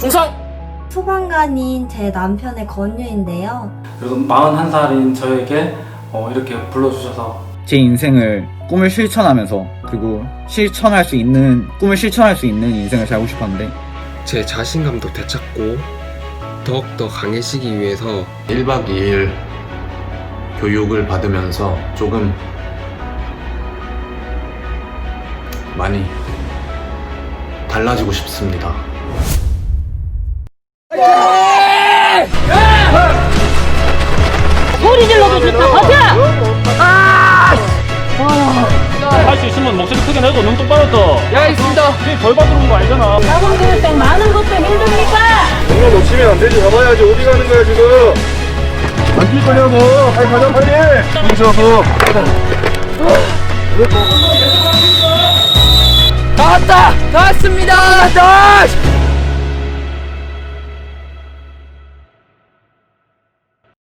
충성! 소방관인 제 남편의 권유인데요. 그래도 41살인 저에게 어, 이렇게 불러주셔서 제 인생을 꿈을 실천하면서 그리고 실천할 수 있는 꿈을 실천할 수 있는 인생을 살고 싶었는데 제 자신감도 되찾고 더욱더 강해지기 위해서 1박 2일 교육을 받으면서 조금 많이 달라지고 싶습니다. 소리 질러도 좋다 버텨 할 수 있으면 목소리 크게 내고 눈 똑바로 떠. 야, 있습니다. 이게 벌 받으러 온 거 알잖아. 자본주의 때 많은 것도 힘듭니까? 정말 놓치면 안 되지. 가봐야지. 어디 가는 거야, 지금? 안 뛸 거냐고. 빨리 가자, 빨리. 뭉쳐서. 다 왔다! 다 왔습니다! 다왔